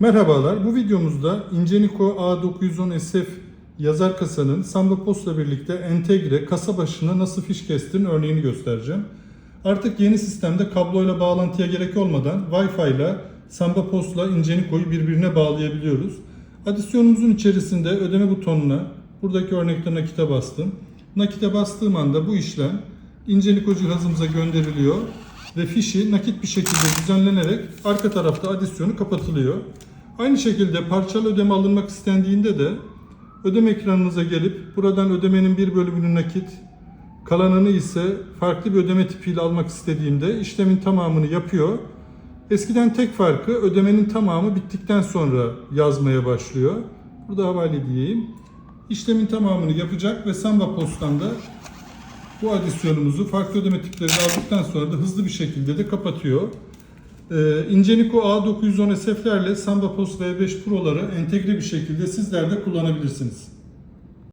Merhabalar, bu videomuzda Ingenico A910 SF yazar kasanın Samba Post'la birlikte entegre kasa başına nasıl fiş kestiğinin örneğini göstereceğim. Artık yeni sistemde kabloyla bağlantıya gerek olmadan Wi-Fi ile Samba Post'la Ingenico'yu birbirine bağlayabiliyoruz. Adisyonumuzun içerisinde ödeme butonuna, buradaki örnekte nakite bastım. Nakite bastığım anda bu işlem Ingenico cihazımıza gönderiliyor ve fişi nakit bir şekilde düzenlenerek arka tarafta adisyonu kapatılıyor. Aynı şekilde parçalı ödeme alınmak istendiğinde de ödeme ekranınıza gelip buradan ödemenin bir bölümünü nakit, kalanını ise farklı bir ödeme tipiyle almak istediğimde işlemin tamamını yapıyor. Eskiden tek farkı ödemenin tamamı bittikten sonra yazmaya başlıyor. Burada havale diyeyim. İşlemin tamamını yapacak ve Samba Post'tan da bu adisyonumuzu farklı ödeme tipleri aldıktan sonra da hızlı bir şekilde de kapatıyor. Ee, Ingenico A910 SF'lerle Samba Post V5 Pro'ları entegre bir şekilde sizler de kullanabilirsiniz.